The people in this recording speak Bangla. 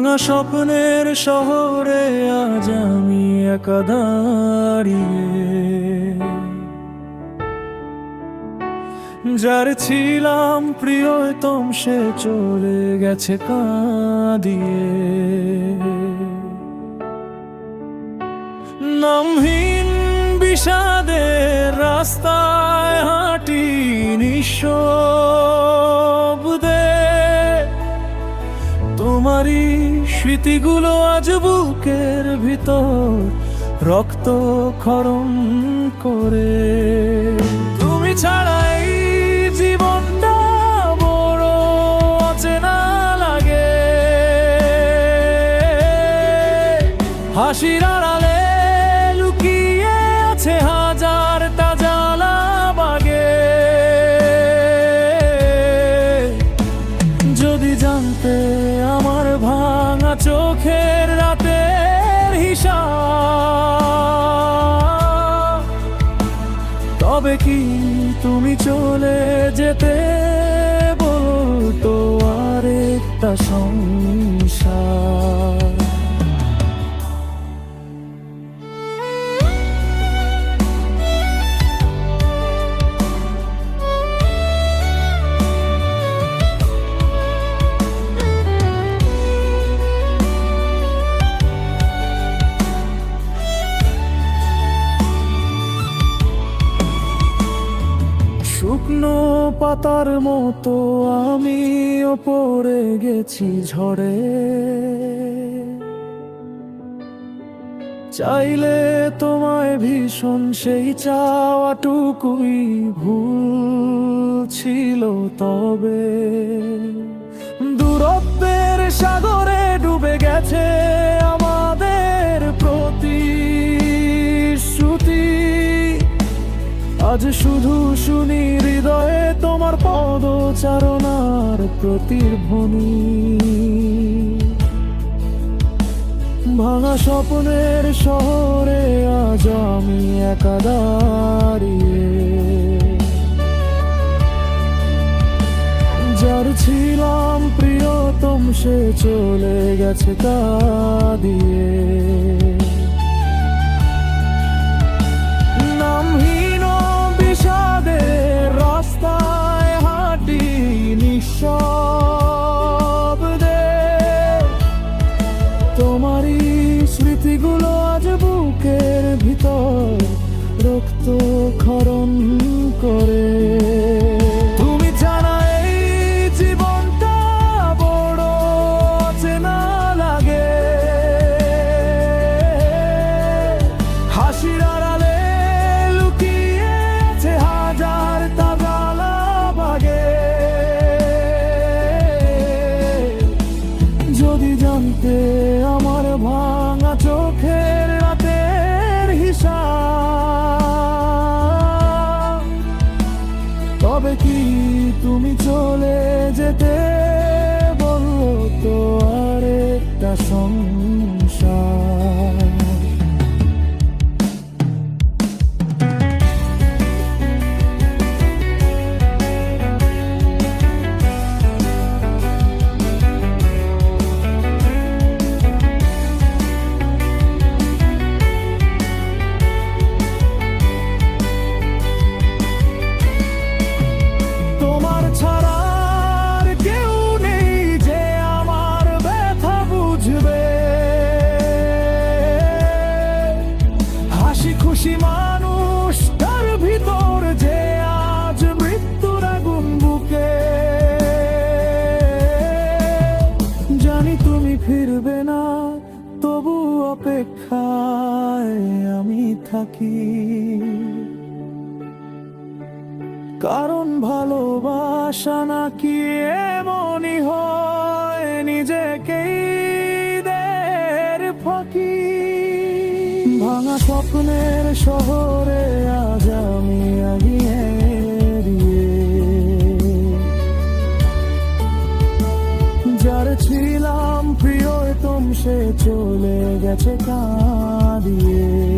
ভাঙা স্বপ্নের শহরে আজ আমি একা দাঁড়িয়ে। যার ছিলাম প্রিয়তম সে চলে গেছে কাঁদিয়ে। নামহীন বিষাদের রাস্তায় স্মৃতিগুলো আজ বুকের ভিতর রক্ত খরম করে। তুমি ছাড়াই জীবনটা বড় অচেনা লাগে। হাসির তবে কি তুমি চলে যেতে বলতো আরেকটা সংসার? শুকনো পাতার মতো আমি ওপরে গেছি ঝড়ে। চাইলে তোমায় ভীষণ সেই চাওয়াটুকুই ভুল ছিল তবে। দূরত্বের সাগরে ডুবে গেছে আজ শুধু শুনি হৃদয়ে তোমার পদচারণার প্রতিধ্বনি ভাঙা স্বপ্নের শহরে আজ আমি একা যার ছিলাম প্রিয়তম সে চলে গেছে কাঁদিয়ে নামহীন বুকের ভিতর রক্ত খরণ আরেকটা সংসার ফিরবে না, তবু অপেক্ষায় আমি থাকি। কারণ ভালোবাসা নাকি এমনই হয়, নিজেকেই দের ফাঁকি। ভাঙা স্বপ্নের শহরে আজ আমি আগিয়ে যার প্রিয় প্রিয়তম সে চলে গেছে কাঁদিয়ে।